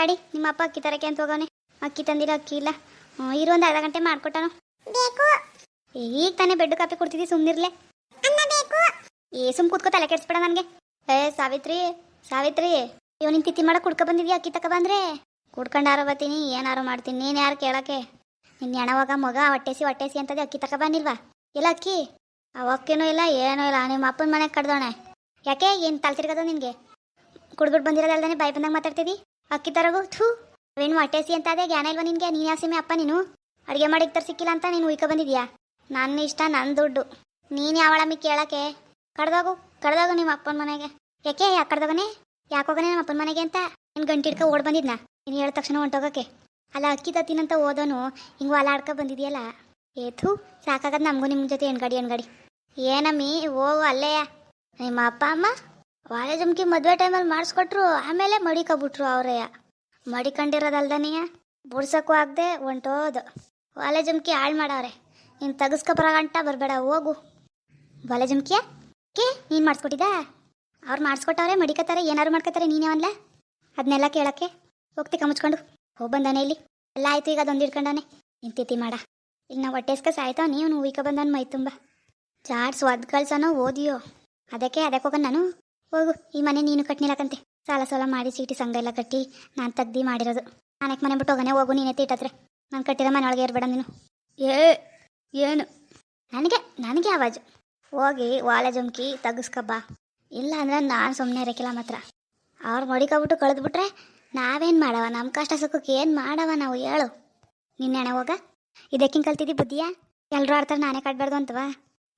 ತಾಡಿ ನಿಮ್ಮ ಅಪ್ಪ ಅಕ್ಕಿ ತರಕ್ಕೆ ಅಂತ ಹೋಗವನೆ. ಅಕ್ಕಿ ತಂದಿಲ್ಲ ಅಕ್ಕಿ ಇಲ್ಲ. ಇರು ಒಂದು ಅರ್ಧ ಗಂಟೆ ಮಾಡ್ಕೊಟ್ಟನು. ಬೇಕು. ಈಗ ತಾನೇ ಬೆಡ್ ಕಾಪಿ ಕೊಡ್ತಿದ್ದಿ ಸುಮ್ಮನಿರ್ಲೆ ಅನ್ನ ಬೇಕು. ಏ ಸುಮ್ ಕೂತ್ಕೋ ತಲೆ ಕೆಡ್ಸ್ಬೇಡ ನನಗೆ. ಏ ಸಾವಿತ್ರಿ ಸಾವಿತ್ರಿ. ಇವನ್ ನಿನ್ ತಿತ್ತಿ ಮಾಡಕ್ ಕುಡ್ಕೊ ಬಂದಿದ್ಯಾ ಅಕ್ಕಿ ತಕ ಬಂದ್ರೆ? ಕುಡ್ಕೊಂಡಾರ ಬತ್ತೀನಿ ಏನಾರು ಮಾಡ್ತೀನಿ ನೀನ್ ಯಾರು ಕೇಳಕ್ಕೆ? ನಿನ್ನ ಹೆಣವಾಗ ಮಗ ಹೊಟ್ಟೆಸಿ ಹೊಟ್ಟೆಸಿ ಅಂತದೆ ಅಕ್ಕಿ ತಕ ಬಂದಿಲ್ವಾ? ಇಲ್ಲ ಅಕ್ಕಿ? ಅವಕ್ಕೇನೂ ಇಲ್ಲ ಏನೂ ಇಲ್ಲ. ನಿಮ್ಮ ಅಪ್ಪನ ಮನೆಗೆ ಕಡ್ದೋಣೆ ಯಾಕೆ ಏನು ತಲೆ ತಿರ್ಗದ ನಿನ್ಗೆ ಕುಡ್ಬಿಟ್ಟು ಬಂದಿರೋದಲ್ದಾನೆ ಬಾಯಿ ಬಂದಾಗ ಮಾತಾಡ್ತಿದ್ದಿ ಅಕ್ಕಿ ತರಗು, ಥೂ. ಏನು ಹೊಟ್ಟೆಸಿ ಅಂತ ಅದೇ ಜ್ಞಾನ ಇಲ್ವಾ ನಿನ್ಗೆ? ನೀನ್ ಯಾಸಿಮೆ ಅಪ್ಪ ನೀನು? ಅಡುಗೆ ಮಾಡಿಕ್ ತರ ಸಿಕ್ಕಿಲ್ಲ ಅಂತ ನೀನು ಉಯ್ಕೊ ಬಂದಿದ್ಯಾ? ನನ್ನ ಇಷ್ಟ ನನ್ನ ದುಡ್ಡು. ನೀನು ಯಾವಳಮ್ಮಿ ಕೇಳಕ್ಕೆ? ಕಡ್ದಾಗು ಕಡ್ದಾಗು ನಿಮ್ಮ ಅಪ್ಪನ ಮನೆಗೆ. ಯಾಕೆ ಯಾಕೆ ಕಡ್ದಾಗನೆ? ಯಾಕೆ ಹೋಗನೆ ನಮ್ಮ ಅಪ್ಪನ ಮನೆಗೆ ಅಂತ? ನಿನ್ ಗಂಟಿ ಹಿಡ್ಕೊ ಓಡ್ ಬಂದಿದ್ನಾ? ನೀನು ಹೇಳಿದ ತಕ್ಷಣ ಹೊಂಟೋಗಕ್ಕೆ ಅಲ್ಲ, ಅಕ್ಕಿ ತತ್ತಿನಂತ ಓದೋನು ಹಿಂಗೆ ಹೊಲ ಆಡ್ಕೊ ಬಂದಿದ್ಯಲ್ಲ? ಥೂ. ಸಾಕಾಗದ್ ನಮಗೂ ನಿಮ್ಮ ಜೊತೆ ಎಣ್ಗಾಡಿ ಎಣ್ಗಾಡಿ ಏನಮ್ಮಿ ಓ ಅಲ್ಲೇ ನಿಮ್ಮ ಅಪ್ಪ, ಅಮ್ಮ? ವಾಳೆ ಜುಮ್ಕಿ ಮದುವೆ ಟೈಮಲ್ಲಿ ಮಾಡಿಸ್ಕೊಟ್ರು, ಆಮೇಲೆ ಮಡಿಕೊಬಿಟ್ರು ಅವರಯ್ಯ ಮಡಿಕೊಂಡಿರೋದಲ್ದನೆಯ, ಬುಡ್ಸಕ್ಕೂ ಆಗದೆ ಒಂಟೋದು. ವಾಲೆ ಜುಮ್ಕಿ ಹಾಳು ಮಾಡವ್ರೆ. ನೀನು ತೆಗಿಸ್ಕೊಬರ ಗಂಟ ಬರಬೇಡ, ಹೋಗು. ವಾಲೆ ಜುಮ್ಕಿಯ, ಕೇ, ನೀನು ಮಾಡಿಸ್ಕೊಟ್ಟಿದ್ದ? ಅವ್ರು ಮಾಡಿಸ್ಕೊಟ್ಟವ್ರೆ, ಮಡಿಕತ್ತಾರೆ, ಏನಾರು ಮಾಡ್ಕೊತಾರೆ ನೀನೇ ಅವನ್ಲ ಅದನ್ನೆಲ್ಲ ಕೇಳಕ್ಕೆ. ಹೋಗ್ತಿ ಮುಚ್ಕೊಂಡು ಹೋಗಿ ಬಂದಾನೆ ಇಲ್ಲಿ. ಎಲ್ಲ ಆಯ್ತು, ಈಗ ಅದೊಂದು ಹಿಡ್ಕೊಂಡವನೆ. ನಿಂತಿತಿ ಮಾಡ. ಇಲ್ಲಿ ನಾವು ಹೊಟ್ಟೆಸ್ಕ ಸಾಯ್ತಾವ ನೀವು ಉಯ್ಕ ಬಂದನ್ ಮೈ ತುಂಬ ಜಾಡ್ಸ್ ಒದ್ ಓದಿಯೋ. ಅದಕ್ಕೆ ಅದಕ್ಕೆ ಹೋಗೋಣ ನಾನು. ಹೋಗು ಈ ಮನೆ ನೀನು ಕಟ್ನಿಲಕಂತೆ. ಸಾಲ ಸಾಲ ಮಾಡಿ ಚೀಟಿ ಸಂಘ ಎಲ್ಲ ಕಟ್ಟಿ ನಾನು ತಗ್ದಿ ಮಾಡಿರೋದು. ನಾನಕ್ಕೆ ಮನೆ ಬಿಟ್ಟು ಹೋಗನೆ ಹೋಗು ನೀನೇ ತೀಟತ್ರೆ ನಾನು ಕಟ್ಟಿದ ಮನೆ ಒಳಗೆ ಇರಬೇಡ ನೀನು. ಏ ಏನು? ನನಗೆ ನನಗೆ ಆವಾಜು. ಹೋಗಿ ವಾಲೆ ಜುಮ್ಕಿ ತೆಗಿಸ್ಕಬ್ಬ ಇಲ್ಲ ಅಂದ್ರೆ ನಾನು ಸುಮ್ಮನೆ ಇರಕ್ಕಿಲ್ಲ ಮಾತ್ರ. ಅವ್ರು ಮಡಿಕೊಬಿಟ್ಟು ಕಳೆದ್ಬಿಟ್ರೆ ನಾವೇನು ಮಾಡವ? ನಮ್ಮ ಕಷ್ಟ ಸುಖಕ್ಕೆ ಏನು ಮಾಡವ ನಾವು? ಹೇಳು. ನಿನ್ನೆ ಹೋಗ. ಇದಕ್ಕಿಂಗ್ ಕಲ್ತಿದ್ದಿ ಬುದ್ಧಿಯಾ? ಎಲ್ಲರೂ ಆಡ್ತಾರೆ ನಾನೇ ಕಟ್ಬಾರ್ದು ಅಂತವಾ?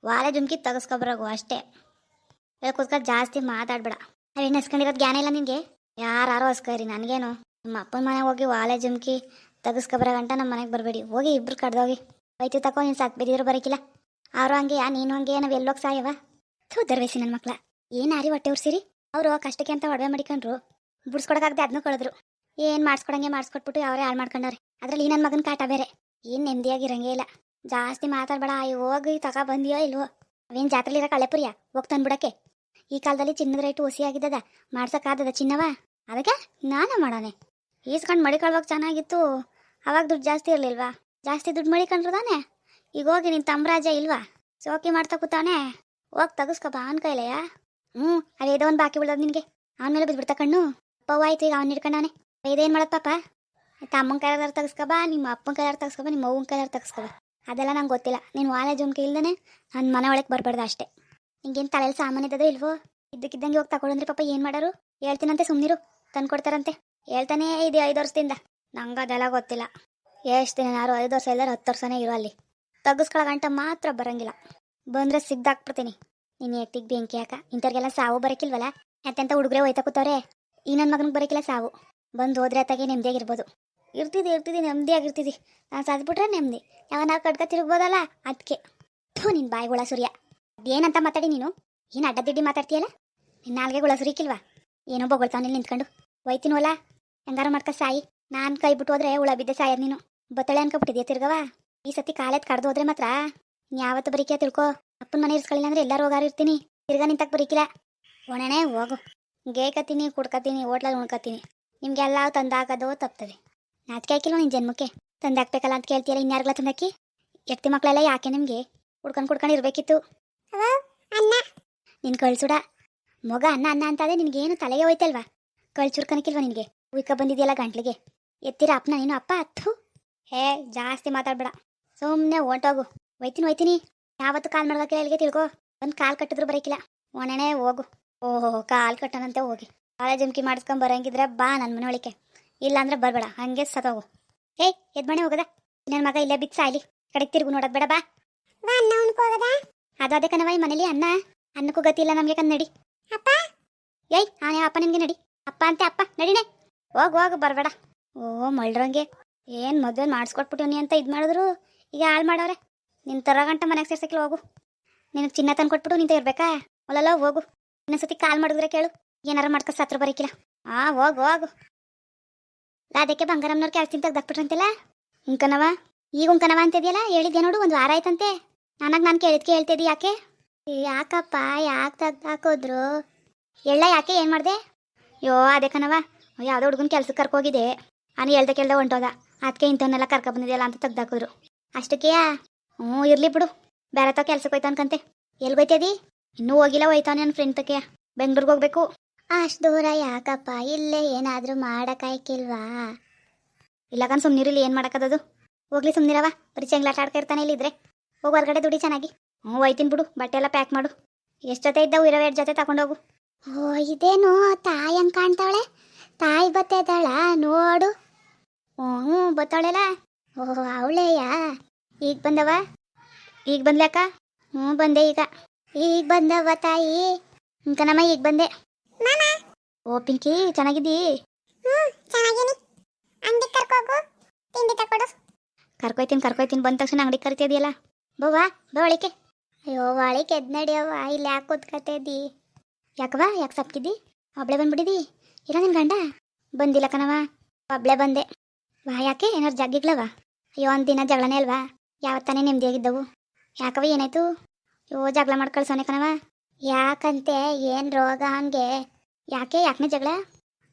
ವಾಲೆ ಜುಮ್ಕಿ ತೆಗಿಸ್ಕೊಬರೋಗು ಅಷ್ಟೇ. ಕೂತ್ಕೊಂಡು ಜಾಸ್ತಿ ಮಾತಾಡ್ಬೇಡ. ಅವೇನು ಹಸ್ಕೊಂಡಿರೋದು ಜ್ಞಾನ ಇಲ್ಲ ನಿನಗೆ? ಯಾರು ಹಸ್ಕರಿ ನನಗೇನು? ನಿಮ್ಮ ಅಪ್ಪನ ಮನೆಗೆ ಹೋಗಿ ವಾಲೆ ಜುಮ್ಕಿ ತೆಗಿಸ್ಕೊಬರೋ ಗಂಟ ನಮ್ಮ ಮನೆಗೆ ಬರಬೇಡಿ. ಹೋಗಿ ಇಬ್ರು ಕಡ್ದೋಗಿ. ಬೈತು ತಕೋ, ನೀನು ಸಾಕು ಬಿದ್ದಿರೋ ಬರೋಕ್ಕಿಲ್ಲ ಅವರು ಹಂಗೆ ನೀನು ಹಂಗೆ, ನಾವು ಎಲ್ಲೋಗಿ ಸಾಯವ ಥೂ ದರ್ವೇಸಿ ನನ್ನ ಮಕ್ಳ. ಏನು ಆರಿ ಹೊಟ್ಟೆ ಉರ್ಸಿರಿ? ಅವರು ಕಷ್ಟಕ್ಕೆ ಅಂತ ಒಡವೆ ಮಾಡಿಕೊಂಡ್ರು. ಬಿಡ್ಸ್ಕೊಡಕ್ಕಾಗದೆ ಅದನ್ನೂ ಕಳೆದ್ರು ಏನು ಮಾಡಿಸ್ಕೊಡಂಗೆ ಮಾಡಿಸ್ಕೊಟ್ಬಿಟ್ಟು ಅವರೇ ಹಾಳು ಮಾಡ್ಕೊಂಡವ್ರೆ. ಅದರಲ್ಲಿ ನನ್ನ ಮಗನ ಕಾಟ ಬೇರೆ. ಏನು ನೆಮ್ಮದಿಯಾಗಿರಂಗೇ ಇಲ್ಲ. ಜಾಸ್ತಿ ಮಾತಾಡ್ಬೇಡ ಹೋಗಿ ತಗೋ ಬಂದಿಯೋ ಇಲ್ವೋ? ಅವೇನು ಜಾತ್ರೆಲಿರೋ ಕಳೆಪುರಿಯ ಹೋಗಿ ತಂದ್ಬಿಡಕ್ಕೆ. ಈ ಕಾಲದಲ್ಲಿ ಚಿನ್ನದ ರೇಟು ಹೊಸಿ ಆಗಿದ್ದದ ಮಾಡ್ಸೋಕ್ಕಾಗ್ತದ ಚಿನ್ನವ? ಅದಕ್ಕೆ ನಾನೇ ಮಾಡೋನೆ ಈಸ್ಕೊಂಡು ಮಡಿಕೊಳ್ವಾಗ ಚೆನ್ನಾಗಿತ್ತು, ಅವಾಗ ದುಡ್ಡು ಜಾಸ್ತಿ ಇರಲಿಲ್ವಾ? ಜಾಸ್ತಿ ದುಡ್ಡು ಮಡಿಕೊಂಡ್ರು ತಾನೆ? ಈಗ ಹೋಗಿ ನಿನ್ನ ತಮ್ರಾಜ ಇಲ್ವಾ? ಸೋಕಿ ಮಾಡ್ತಾ ಕೂತಾನೆ? ಹೋಗಿ ಬಾ ಅವನ ಕೈಲೆಯಾ? ಹ್ಞೂ ಅದೇದೋ ಒಂದು ಬಾಕಿ ಬಿಡೋದು ನಿನಗೆ. ಅವನ ಮೇಲೆ ಬಿದ್ಬಿಡ್ತಾ ಕಣ್ಣು. ಅಪ್ಪವ್ವ ಆಯ್ತು, ಈಗ ಅವ್ನು ಹಿಡ್ಕೊಂಡವನೆ ಇದೇನು ಮಾಡೋದು ಪಾಪ? ತಮ್ಮನ ಕೈಲಾರ ತಗಸ್ಕೊಬ ನಿಮ್ಮ ಅಪ್ಪನ ಕೈಲಾರ ತಗಸ್ಕೊಬ ನಿಮ್ಮ ಅವ್ವನ ಕೈಲಾರ ತಗಸ್ಕೊಬ ಅದೆಲ್ಲ ನಂಗೆ ಗೊತ್ತಿಲ್ಲ. ನೀನು ವಾಲೆ ಜುಮ್ಕೆ ಇಲ್ದೇ ನನ್ನ ಮನೆ ಒಳಗೆ ಬರಬಾರ್ದು ಅಷ್ಟೇ. ನಿಂಗೇನು ತಲೆಯಲ್ಲಿ ಸಾಮಾನು ಇದ್ದದೋ ಇಲ್ವೋ? ಇದ್ದಕ್ಕಿದ್ದಂಗೆ ಹೋಗಿ ತಗೊಳಂದ್ರಿ ಪಾಪ ಏನು ಮಾಡೋರು? ಹೇಳ್ತೀನಂತೆ ಸುಮ್ಮನಿರು ತಂದು ಕೊಡ್ತಾರಂತೆ ಹೇಳ್ತಾನೆ ಇದೆ ಐದು ವರ್ಷದಿಂದ. ನಂಗೆ ಅದೆಲ್ಲ ಗೊತ್ತಿಲ್ಲ. ಎಷ್ಟು ದಿನ ಐದು ವರ್ಷ ಎಲ್ಲರೂ ಹತ್ತು ವರ್ಷನೇ ಇರೋ ಅಲ್ಲಿ. ತಗ್ಸ್ಕೊಳ ಗಂಟ ಮಾತ್ರ ಬರಂಗಿಲ್ಲ. ಬಂದರೆ ಸಿಗ್ದಾಕ್ಬಿಡ್ತೀನಿ. ನೀನು ಎತ್ತಿಗೆ ಬೆಂಕಿ ಹಾಕ. ಇಂಥವ್ರಿಗೆಲ್ಲ ಸಾವು ಬರಕಿಲ್ವಲ್ಲ? ಯಾಕೆಂತ ಹುಡುಗ್ರೆ ಹೋಯ್ತಾ ಕೂತವ್ರೆ? ಈ ನನ್ನ ಮಗನಿಗೆ ಬರಕಿಲ್ಲ ಸಾವು. ಬಂದು ಹೋದ್ರೆ ಅತ್ತಾಗೆ ನೆಮ್ಮದಿಯಾಗಿರ್ಬೋದು ಇರ್ತಿದ್ದೆ ಇರ್ತಿದ್ದಿ ನೆಮ್ಮದಿಯಾಗಿರ್ತಿದ್ದಿ ನಾನು ಸಾಧ್ಬಿಟ್ರೆ ನೆಮ್ಮದಿ ಯಾವ ನಾವು ಕಡ್ಕ ತಿರುಗ್ಬೋದಲ್ಲ? ಅದಕ್ಕೆ ಥೂ ನಿನ್ನ ಬಾಯಿಗುಳ ಸೂರ್ಯ. ಏನಂತ ಮಾತಾಡಿ ನೀನು? ಏನು ಅಡ್ಡದಿಡ್ಡಿ ಮಾತಾಡ್ತೀಯಲ್ಲ? ನಿನ್ನ ನಾಲ್ಗೆ ಗುಳ ಏನೋ ನೀನು ನಿಂತ್ಕೊಂಡು. ಒಯ್ತೀನವಲ್ಲ ಹೆಂಗಾರ ಮಾಡ್ಕ ಸಾಯಿ. ನಾನು ಕೈ ಬಿಟ್ಟು ಹೋದ್ರೆ ಹುಳ ಬಿದ್ದೆ ಸಾಯದ್ ನೀನು. ಬತ್ತಳೆ ಅನ್ಕೊಬಿಟ್ಟಿದ್ಯಾ ತಿರ್ಗವ ಈ ಸತಿ ಕಾಲೆತ್ ಕಡ್ದು ಹೋದ್ರೆ ಮಾತ್ರ. ಯಾವತ್ತು ಬರೀಕಿಯ ತಿಳ್ಕೊ. ಅಪ್ಪನ ಮನೆ ಇರ್ಸ್ಕೊಳ್ಳಿಲ್ಲ ಅಂದ್ರೆ ಎಲ್ಲರೂ ಹೋಗಾರ ಇರ್ತೀನಿ. ತಿರ್ಗಾ ನಿಂತಕ್ ಬರೀಕಿಲ್ಲ. ಒಣನೆ ಹೋಗು. ಗೇಕತ್ತೀನಿ, ಕುಡ್ಕತ್ತೀನಿ ಹೋಟ್ಲಲ್ಲಿ ಉಣ್ಕತ್ತೀನಿ. ನಿಮ್ಗೆಲ್ಲ ತಂದಾಕೋದು ತಪ್ತದೆ. ನಾಚಿಕೆ ಹಾಕಿಲ್ವ ನಿನ್ನ ಜನ್ಮಕ್ಕೆ? ತಂದಾಕ್ಬೇಕಲ್ಲ ಅಂತ ಕೇಳ್ತೀಯಲ್ಲ ಇನ್ಯಾರ್ಗಳ ತಂದಾಕಿ? ಎತ್ತಿ ಮಕ್ಕಳೆಲ್ಲ ಯಾಕೆ ನಿಮಗೆ? ಕುಡ್ಕೊಂಡು ಕುಡ್ಕೊಂಡು ಇರಬೇಕಿತ್ತು. ನಿನ್ ಕಳ್ಸುಡ. ಮಗ ಅನ್ನ ಅನ್ನ ಅಂತಾದ್ರೆ ನಿನಗೇನು ತಲೆಗೆ ಹೋಯ್ತಲ್ವಾ? ಕಳ್ಚುರ್ಕನಕ್ಕಿಲ್ವಾ ನಿನಗೆ? ಉಯ್ಕ ಬಂದಿದೆಯಲ್ಲ ಗಂಟ್ಲಿಗೆ? ಎತ್ತಿರ ಅಪ್ಪನ ನೀನು ಅಪ್ಪ ಹತ್ತು ಹೇ ಜಾಸ್ತಿ ಮಾತಾಡ್ಬೇಡ. ಸುಮ್ಮನೆ ಹೊಂಟೋಗು ಒಯ್ತೀನಿ ಒಯ್ತೀನಿ ಯಾವತ್ತು ಕಾಲ್ ಮಾಡ್ಬೇಕಿಲ್ಲ ಇಲ್ಲಿಗೆ ತಿಳ್ಕೊ. ಒಂದು ಕಾಲ್ ಕಟ್ಟಿದ್ರು ಬರೀಕಿಲ್ಲ. ಒಣನೆ ಹೋಗು. ಓಹೋ ಕಾಲ್ ಕಟ್ಟನಂತೆ ಹೋಗಿ. ಕಾಲೇಜ್ ಜುಮ್ಕಿ ಮಾಡಿಸ್ಕೊಂಡ್ ಬರಂಗಿದ್ರೆ ಬಾ ನನ್ನ ಮನೆ ಒಳಿಕೆ ಇಲ್ಲ ಅಂದ್ರೆ ಬರಬೇಡ ಹಂಗೆ ಸತೋಗು ಏಯ್ ಎದ್ ಮನೆ ಹೋಗದ? ನನ್ನ ಮಗ ಇಲ್ಲೇ ಬಿತ್ತು ಇಲ್ಲಿ ಕಡೆಗೆ ತಿರುಗು ನೋಡೋದು ಬೇಡ ಬಾ. ಬಾ ಅನ್ನ ಉಣ್ಕೋಗದ ಅದು ಅದೇ ಕಣವ ಈ ಮನೇಲಿ ಅನ್ನ. ಅನ್ನಕ್ಕೂ ಗತಿ ಇಲ್ಲ ನಮಗೆ ಕಂದ್ ನಡಿ. ಅಪ್ಪ? ಏಯ್ ಆನೆ ಅಪ್ಪ ನಿಮ್ಗೆ ನಡಿ. ಅಪ್ಪ ಅಂತೆ ಅಪ್ಪ, ನಡಿನೇ. ಹೋಗ್ ಹೋಗ್, ಬರಬೇಡ. ಓ ಮಳ್ರಂಗೆ ಏನು ಮದುವೆ ಮಾಡಿಸ್ಕೊಟ್ಬಿಟ್ಟಿವ್ನಿ ಅಂತ ಇದು ಮಾಡಿದ್ರು? ಈಗ ಹಾಳು ಮಾಡವ್ರೆ. ನಿನ್ನ ತರ ಗಂಟ ಮನೆಗೆ ಸೇರ್ಸಕ್ಕಿಲ್ಲ, ಹೋಗು. ನಿನಗೆ ಚಿನ್ನ ತಂದು ಕೊಟ್ಬಿಟ್ಟು ನಿಂತ ಇರ್ಬೇಕಾ? ಅಲ್ಲಲ್ಲ ಹೋಗು. ಇನ್ನೊಂದ್ಸತಿ ಕಾಲ್ ಮಾಡಿದ್ರೆ ಕೇಳು. ಏನಾರ ಮಾಡ್ಕೊ, ಸತ್ರ ಬರೀಕಿಲ್ಲ. ಆ, ಹೋಗು ಹೋಗು. ಅದಕ್ಕೆ ಬಂಗಾರಮ್ಮನವ್ರ ಕೆಲಸ ತೆಗ್ದಾಕ್ಬಿಟ್ರಂತಿಲ್ಲ ಉಂಕನವ? ಈಗ ಉಂಕನವ ಅಂತಿದ್ಯಲ್ಲ? ಹೇಳಿದ್ದೆ ನೋಡು, ಒಂದು ವಾರ ಆಯ್ತಂತೆ. ನನಗೆ ನಾನು ಕೇಳಿದ್ಕೆ ಹೇಳ್ತಿದ್ದಿ ಯಾಕೆ? ಯಾಕಪ್ಪ, ಯಾಕೆ ತೆಗ್ದು ಹಾಕಿದ್ರು? ಎಲ್ಲ ಯಾಕೆ ಏನು ಮಾಡಿದೆ? ಯೋ, ಅದೇ ಕಣವ ಯಾವುದೋ ಹುಡುಗನ ಕೆಲ್ಸಕ್ಕೆ ಕರ್ಕೋಗಿದೆ ನಾನು ಹೇಳ್ದೆ ಕೇಳ್ದೆ ಹೊಂಟೋದ. ಅದಕ್ಕೆ ಇಂಥವನ್ನೆಲ್ಲ ಕರ್ಕೊ ಬಂದಿದೆಯಲ್ಲ ಅಂತ ತೆಗ್ದಾಕಿದ್ರು ಅಷ್ಟಕ್ಕೆ ಹ್ಞೂ, ಇರಲಿ ಬಿಡು. ಬೇರೆ ತಾವ ಕೆಲ್ಸಕ್ಕೆ ಹೋಯ್ತು ಅನ್ಕಂತೆ ಎಲ್ಲಿ ಹೋಯ್ತದಿ? ಇನ್ನೂ ಹೋಗಿಲ್ಲ ಹೋಯ್ತಾನೆ ನನ್ನ ಫ್ರೆಂಡ್ ತಕ್ಕೆ. ಬೆಂಗ್ಳೂರಿಗೆ ಹೋಗ್ಬೇಕು. ಅಷ್ಟು ದೂರ ಯಾಕಪ್ಪ? ಇಲ್ಲೇ ಏನಾದರೂ ಮಾಡೋಕ್ಕಾಯ್ಕಿಲ್ವಾ ಇಲ್ಲ ಕಣ್ ಏನು ಮಾಡಕ್ಕದದು ಹೋಗ್ಲಿ ಸುಮ್ನಿರವ ಬರೀ ಚೆಂಗ್ಲಾಟ ಆಡ್ತಾ ಇರ್ತಾನೆ ಇಲ್ಲಿದ್ರೆ. ಹೋಗಿ ಹೊರಗಡೆ ದುಡಿ ಚೆನ್ನಾಗಿ. ಹ್ಞೂ ಹೋಯ್ತೀನಿ ಬಿಡು. ಬಟ್ಟೆ ಎಲ್ಲ ಪ್ಯಾಕ್ ಮಾಡು. ಎಷ್ಟು ಜೊತೆ ಇದ್ದಾವು? ಇರೋ ಎರಡು ಜೊತೆ ತಗೊಂಡೋಗು ಓ ಇದೇನು? ತಾಯಿ ಹಂಗೆ ಕಾಣ್ತಾವಳೆ ತಾಯಿ ಬತ್ತಿದ್ದಾಳ ನೋಡು. ಓ ಹ್ಞೂ ಬತ್ತಾಳೆಲ್ಲ? ಓ ಅವಳೆಯಾ? ಈಗ ಬಂದವ? ಈಗ ಬಂದ್ಲ್ಯಾಕ ಹ್ಞೂ ಬಂದೆ ಈಗ. ಈಗ ಬಂದವ ತಾಯಿ? ಇಂಕನಮ್ಮ ಈಗ ಬಂದೆ. ಓ ಪಿಂಕಿ ಚೆನ್ನಾಗಿದ್ದೀ? ಕರ್ಕೊಯ್ತೀನಿ ಕರ್ಕೊಯ್ತೀನಿ. ಬಂದ ತಕ್ಷಣ ಅಂಗಡಿ ಕರಿತಿದ್ಯಲ್ಲ. ಬವಾ ಬವಳಿಕೆ ಅಯ್ಯೋ ವಾಳಿಕೆ ಎದ್ ನಡಿಯವ್ವ ಇಲ್ಲಿ ಯಾಕೆ ಕೂತ್ಕತ್ತಿದ್ದಿ ಯಾಕವ್ವ ಯಾಕೆ ಸಪ್ಕಿದ್ದಿ? ಒಬ್ಳೆ ಬಂದ್ಬಿಟ್ಟಿದಿ ಇಲ್ಲ ನಿನ್ ಗಂಡ? ಬಂದಿಲ್ಲ ಕಣವ ಒಬ್ಳೆ ಬಂದೆ. ವಾ, ಯಾಕೆ? ಏನಾರು ಜಗ್ಗಿಗ್ಲವ ಅಯ್ಯೋ, ಒಂದು ದಿನ ಜಗಳನೇ ಅಲ್ವಾ? ಯಾವತ್ತಾನೆ ನೆಮ್ಮದಿಯಾಗಿದ್ದವು ಯಾಕವ ಏನಾಯ್ತು? ಅಯ್ಯೋ, ಜಗಳ ಮಾಡಿ ಕಳ್ಸೋನೆ ಕಣವ ಯಾಕಂತೆ? ಏನು ರೋಗ ಹಂಗೆ? ಯಾಕೆ? ಯಾಕನೇ ಜಗಳ?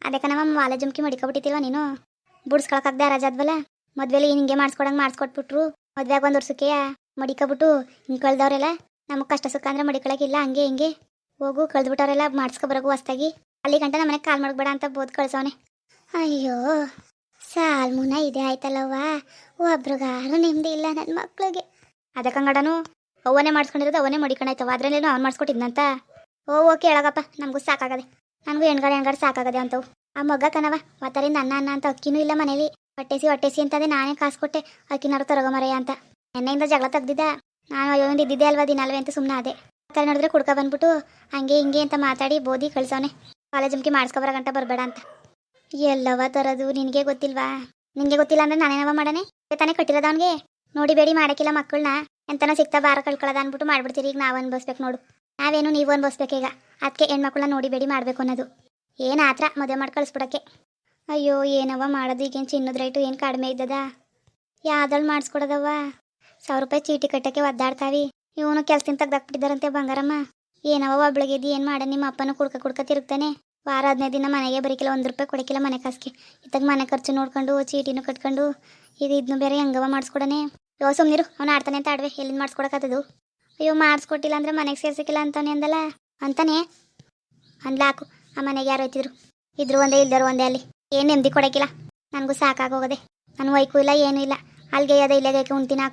ಅದೇ ಕಣವ ಮಾಲೆ ಜುಮ್ಕಿ ಮಡಿಕೊಬಿಟ್ಟಿತಿಲ್ವ ನೀನು? ಬುಡ್ಸ್ಕೊಳಕ್ಕಾಗ್ದೆ ರಜಾದ್ವಲ್ಲ ಮದ್ವೆಲಿ ಹಿಂಗೆ ಮಾಡಿಸ್ಕೊಡಂಗೆ ಮಾಡಿಸ್ಕೊಟ್ಬಿಟ್ರು. ಮದ್ವೆಗೆ ಒಂದು ವರ್ಷಕ್ಕೆ ಮಡಿಕೊಬಿಟ್ಟು ಹಿಂಗೆ ಕಳ್ದವ್ರೆಲ್ಲ, ನಮಗೆ ಕಷ್ಟ ಸುಖ ಅಂದ್ರೆ ಮಡಿಕೊಳ್ಳೋಕ್ಕಿಲ್ಲ ಹಂಗೆ ಹಿಂಗೆ. ಹೋಗು, ಕಳ್ದ್ಬಿಟ್ಟವ್ರೆಲ್ಲ ಮಾಡಿಸ್ಕೊಬರಗು ಹೊಸ್ದಾಗಿ. ಅಲ್ಲಿ ಗಂಟ ಮನೆಗೆ ಕಾಲ್ ಮಾಡ್ಬೇಡ ಅಂತ ಬೋದ್ ಕಳ್ಸವನೆ. ಅಯ್ಯೋ, ಸಾಲ್ ಮುನ ಇದೆ ಆಯ್ತಲ್ಲವ್ವ. ಒಬ್ರಿಗಾರು ನೆಮ್ಮದಿ ಇಲ್ಲ ನನ್ನ ಮಕ್ಳಿಗೆ. ಅದಕ್ಕಂಗಡನು ಅವನೇ ಮಾಡಿಸ್ಕೊಂಡಿರೋದು ಅವನೇ ಮಡಿಕೊಂಡಾಯ್ತವ ಅದ್ರಲ್ಲೇನು ಅವ್ನು ಮಾಡಿಸ್ಕೊಟ್ಟಿದ್ನಂತ. ಓ, ಓಕೆ, ಹೇಳಗಪ್ಪ. ನಮಗೂ ಸಾಕಾಗದೆ. ನನಗೂ ಹೆಣ್ಗಡೆ ಹೆಣ್ಗಡೆ ಸಾಕಾಗದೆ ಅಂತವು. ಆ ಮಗ ಕಣವ ಮತ್ತರಿಂದ ಅನ್ನ ಅನ್ನ ಅಂತ ಅಕ್ಕಿನೂ ಇಲ್ಲ ಮನೇಲಿ. ಹೊಟ್ಟೆಸಿ ಹೊಟ್ಟೆಸಿ ಅಂತಂದೆ ನಾನೇ ಕಾಸು ಕೊಟ್ಟೆ ಅಕ್ಕಿನಾರು ತರಗಮರೆಯ ಅಂತ. ಎಣ್ಣೆಯಿಂದ ಜಗಳ ತೆಗ್ದಿದ್ದ? ನಾನು ಅಯ್ಯೋ ಒಂದು ಇದ್ದಿದ್ದೆ ಅಲ್ವಾ ದಿನಲ್ವೇ ಅಂತ ಸುಮ್ಮನೆ ಅದೇ ಆ ನೋಡಿದ್ರೆ ಕುಡ್ಕ ಬಂದ್ಬಿಟ್ಟು ಹಂಗೆ ಹಿಂಗೆ ಅಂತ ಮಾತಾಡಿ ಬೋದಿ ಕಳ್ಸವನೆ. ಕಾಲೇಜ್ ಮುಖಿ ಮಾಡಿಸ್ಕೊಬರ ಗಂಟ ಬರಬೇಡ ಅಂತ. ಎಲ್ಲವ ತರದು ನಿನಗೆ ಗೊತ್ತಿಲ್ವಾ? ನಿನಗೆ ಗೊತ್ತಿಲ್ಲ ಅಂದ್ರೆ ನಾನೇನವ ಮಾಡನೆ? ತಾನೇ ಕಟ್ಟಿರೋದ ಅವನಿಗೆ? ನೋಡಿಬೇಡಿ ಮಾಡೋಕ್ಕಿಲ್ಲ ಮಕ್ಕಳನ್ನ ಎಂತನ ಸಿಗ್ತಾ ಬಾರ ಕಳ್ಕೊಳ್ಳೋದ ಅಂದ್ಬಿಟ್ಟು ಮಾಡ್ಬಿಡ್ತೀರಿ, ಈಗ ನಾವು ಅನ್ಭವಿಸ್ಬೇಕು ನೋಡು. ನಾವೇನು ನೀವು ಅನ್ಭವಿಸ್ಬೇಕೀಗ ಅದಕ್ಕೆ ಹೆಣ್ಮಕ್ಳನ್ನ ನೋಡಿಬೇಡಿ ಮಾಡಬೇಕು ಅನ್ನೋದು. ಏನು ಆತ್ರ ಮದುವೆ ಮಾಡಿ ಕಳಿಸ್ಬಿಡಕ್ಕೆ. ಅಯ್ಯೋ ಏನವ ಮಾಡೋದು? ಈಗೇನು ಚಿನ್ನದ ರೇಟು ಏನು ಕಡಿಮೆ ಇದ್ದದ? ಯಾವ್ದ್ರಲ್ಲಿ ಮಾಡಿಸ್ಕೊಡೋದವ್ವ ಸಾವಿರ ರೂಪಾಯಿ ಚೀಟಿ ಕಟ್ಟಕ್ಕೆ ಒದ್ದಾಡ್ತಾವಿ. ಇವನು ಕೆಲ್ಸದಿಂದ ತೆಗ್ದಾಕ್ಬಿಟ್ಟಿದ್ದಾರಂತೆ ಬಂಗಾರಮ್ಮ. ಏನವ ಇದು ಏನು ಮಾಡ, ನಿಮ್ಮ ಅಪ್ಪನೂ ಕುಡ್ಕ ಕುಡ್ಕ ತಿರುಗ್ತಾನೆ. ವಾರ ಹದಿನೈದು ದಿನ ಮನೆಗೆ ಬರೀಕಿಲ್ಲ, ಒಂದು ರೂಪಾಯಿ ಕೊಡಕಿಲ್ಲ ಮನೆ ಕಾಸಿಗೆ. ಇತ್ತಾಗ ಮನೆ ಖರ್ಚು ನೋಡ್ಕೊಂಡು, ಚೀಟಿನೂ ಕಟ್ಕೊಂಡು, ಈಗ ಇದನ್ನು ಬೇರೆ ಹೆಂಗವ ಮಾಡಿಸ್ಕೊಡನೆ. ಯೋ ಸುಮ್ನಿರು, ಅವ್ನು ಆಡ್ತಾನೆ ಅಂತ ಆಡ್ವೆ, ಎಲ್ಲಿಂದ ಮಾಡಿಸ್ಕೊಡಕತ್ತದು ಅಯ್ಯೋ, ಮಾಡಿಸ್ಕೊಟ್ಟಿಲ್ಲ ಅಂದ್ರೆ ಮನೆಗೆ ಸೇರ್ಸಿಕ್ಕಿಲ್ಲ ಅಂತಾನೆ ಅಂದಲ್ಲ? ಅಂತಾನೆ? ಅಂದ್ಲಾಕು ಆ ಮನೆಗೆ ಯಾರು ಹೋಯ್ತಿದ್ರು ಇದ್ರು ಒಂದೇ, ಇಲ್ದರು ಒಂದೇ ಅಲ್ಲಿ. ಏನು ನೆಮ್ಮದಿ ಕೊಡಕ್ಕಿಲ್ಲ ನನಗೂ ಸಾಕಾಗೋಗದೆ ನಾನು ವೈಕು ಇಲ್ಲ, ಏನೂ ಇಲ್ಲ. ಅಲ್ಲಿಗೆ ಅದೇ ಇಲ್ಲೇ ಉಣ್ತೀನಿ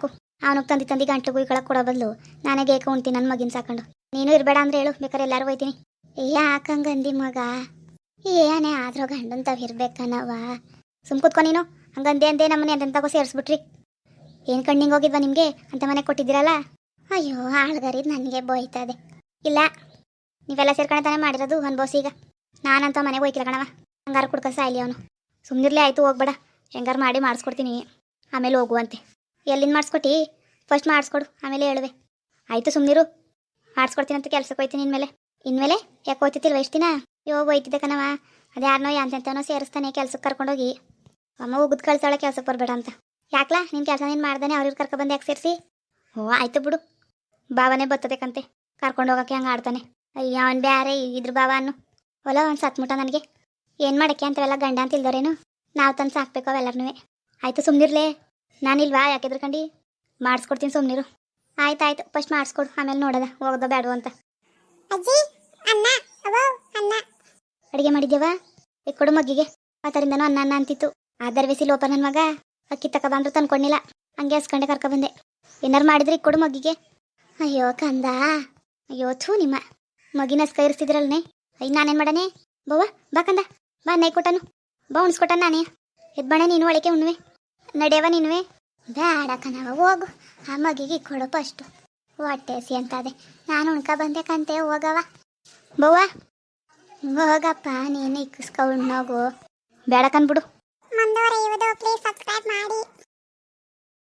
ಅವನಿಗೆ ತಂದಿ ತಂದಿ ಗಂಟು ಗುಯ್ಕೊಳಕ್ಕೆ ಕೊಡೋ ಬದಲು ನಾನೇ ಗೇಕೆ ಉಣ್ತೀನಿ ನನ್ನ ಮಗಿನ ಸಾಕೊಂಡು? ನೀನು ಇರಬೇಡ ಅಂದ್ರೆ ಹೇಳು ಬೇಕಾದ್ರೆ ಎಲ್ಲರೂ ಹೋಯ್ತೀನಿ. ಯಾಕಂಗಂದಿ ಮಗ? ಏನೇ ಆದ್ರೂ ಗಂಡನ್ ತಾವ್ ಇರ್ಬೇಕನವ ಸುಮ್ ಕೂತ್ಕೊ ನೀನು. ಹಂಗಂದೆ ಅಂದೆ ನಮ್ಮನೆ ಎಂತೆಂತಾಗೋ ಸೇರಿಸ್ಬಿಟ್ರಿ. ಏನು ಕಣ್ಣಿಂಗ್ ಹೋಗಿದ್ವಾ ನಿಮಗೆ? ಅಂತ ಮನೆ ಕೊಟ್ಟಿದ್ದೀರಲ್ಲ? ಅಯ್ಯೋ, ಆಳ್ಗರಿದ್ ನನಗೆ ಬೋಯ್ತದೆ. ಇಲ್ಲ, ನೀವೆಲ್ಲ ಸೇರ್ಕೊಂಡೆ ತಾನೇ ಮಾಡಿರೋದು ಅನ್ಬೋಸ್ ಈಗ. ನಾನಂತ ಮನೆಗೆ ಹೋಯ್ಕಿಲ್ಲ ಕಣವ ಹಂಗಾರು ಕುಡ್ಕಸ ಸಾಯ್ಲಿ ಅವನು. ಸುಮ್ಮನಿರ್ಲಿ ಆಯ್ತು, ಹೋಗ್ಬೇಡ. ಹೆಂಗಾರು ಮಾಡಿ ಮಾಡಿಸ್ಕೊಡ್ತೀನಿ. ಆಮೇಲೆ ಹೋಗುವಂತೆ. ಎಲ್ಲಿಂದ ಮಾಡಿಸ್ಕೊಟ್ಟಿ? ಫಸ್ಟ್ ಮಾಡಿಸ್ಕೊಡು, ಆಮೇಲೆ ಹೇಳುವೆ. ಆಯಿತು ಸುಮ್ಮನಿರು ಮಾಡಿಸ್ಕೊಡ್ತೀನಿ ಅಂತ ಕೆಲ್ಸಕ್ಕೆ ಹೋಯ್ತೀನಿ ಇನ್ಮೇಲೆ. ಇನ್ಮೇಲೆ ಯಾಕೆ ಹೋಯ್ತಿತ್ತಿಲ್ವ ಎಷ್ಟು ದಿನ? ಯೋ ಹೋಯ್ತಿದ್ದೆ ಕಣವ ಅದು ಯಾರನೋ ಯಾಂತೆಂತನೋ ಸೇರಿಸ್ತಾನೆ ಕೆಲ್ಸಕ್ಕೆ ಕರ್ಕೊಂಡೋಗಿ. ಅಮ್ಮ ಉಗ್ದು ಕಳ್ಸಾಳೆ ಕೆಲ್ಸಕ್ಕೆ ಬರಬೇಡ ಅಂತ. ಯಾಕ್ಲಾ? ನಿನ್ನ ಕೆಲಸ ನೀನು ಮಾಡ್ದಾನೆ ಅವ್ರಿಗೆ ಕರ್ಕೊಬಂದು ಯಾಕೆ ಸೇರಿಸಿ? ಓ ಆಯ್ತು ಬಿಡು. ಭಾವನೆ ಬರ್ತದೆ ಕರ್ಕೊಂಡು ಹೋಗೋಕೆ ಹಂಗೆ ಆಡ್ತಾನೆ. ಅಯ್ಯ, ಅವನು ಬ್ಯಾರೆ ಇದ್ರ ಭಾವ ಅನ್ನು. ಒಲ, ಅವ್ನು ಸತ್ಮುಟ ನನಗೆ. ಏನು ಮಾಡಕ್ಕೆ ಅಂತವೆಲ್ಲ ಗಂಡ ಅಂತ ಇಲ್ದರೇನು ನಾವು ತಂದು ಸಾಕ್ಬೇಕು ಅವೆಲ್ಲರನ್ನೂ ಆಯಿತು ಸುಮ್ಮನಿರ್ಲೇ ನಾನಿಲ್ವಾ? ಯಾಕೆ ಕಂಡಿ ಮಾಡಿಸ್ಕೊಡ್ತೀನಿ ಸುಮ್ಮನಿರು ಆಯ್ತು ಆಯ್ತು ಫಸ್ಟ್ ಮಾಡಿಸ್ಕೊಡು. ಆಮೇಲೆ ನೋಡೋದ. ಹೋಗೋದ ಬೇಡ ಅಂತ. ಅಜ್ಜಿ ಅನ್ನ. ಅವೋ ಅನ್ನ. ಅಡುಗೆ ಮಾಡಿದ್ಯವ ಕೊಡು ಮಗ್ಗಿಗೆ. ಆತರಿಂದನೂ ಅನ್ನ ಅನ್ನ ಅಂತಿತ್ತು. ಆದರ್ ಬಿಸಿ ಓಪನ್ ನನ್ನ ಮಗ ಅಕ್ಕಿ ತಕ ಬಂದ್ರು ತಂದ್ಕೊಂಡಿಲ್ಲ. ಹಂಗೆ ಹಸ್ಕೊಂಡೆ ಕರ್ಕೊ ಬಂದೆ. ಏನಾರು ಮಾಡಿದ್ರಿ ಕೊಡು ಮಗ್ಗಿಗೆ. ಅಯ್ಯೋ ಕಂದ. ಅಯ್ಯೋ ಥೂ ನಿಮ್ಮ. ಮಗಿನ ಹಸ್ಕ ಇರಿಸ್ತಿದ್ರಲ್ನೇ. ಅಯ್ಯ ನಾನೇನು ಮಾಡನೆ? ಬವ್ವ ಬಾ ಕಂದ. ಬಾ ನೈ ಕೊಟ್ಟನು ಬಾ ಉಣಿಸ್ಕೊಟ್ಟ ನಾನೇ. ಎದ್ ಬಣ ನೀನು ಒಳಗೆ ಉಣ್ವೆ. ನಡೆಯವ ನೀನುವೆ? ಬೇಡ ಕಣವ ಹೋಗು. ಆ ಮಗಿಗೆ ಕೊಡು ಫಸ್ಟು ಹೊಟ್ಟೆಸಿ ಅಂತದೆ. ನಾನು ಉಣ್ಕ ಬಂದೆ ಕಂತೆ ಹೋಗವ ಬವ್ವ, ಹೋಗಪ್ಪ, ನೀನು ಇಕ್ಕಿಸ್ಕೊಂಡು ಹೋಗು. ಬೇಡ ಕನ್ಬಿಡು ಮುಂದುವರಿಯುವುದು ಪ್ಲೀಸ್ ಸಬ್ಸ್ಕ್ರೈಬ್ ಮಾಡಿ.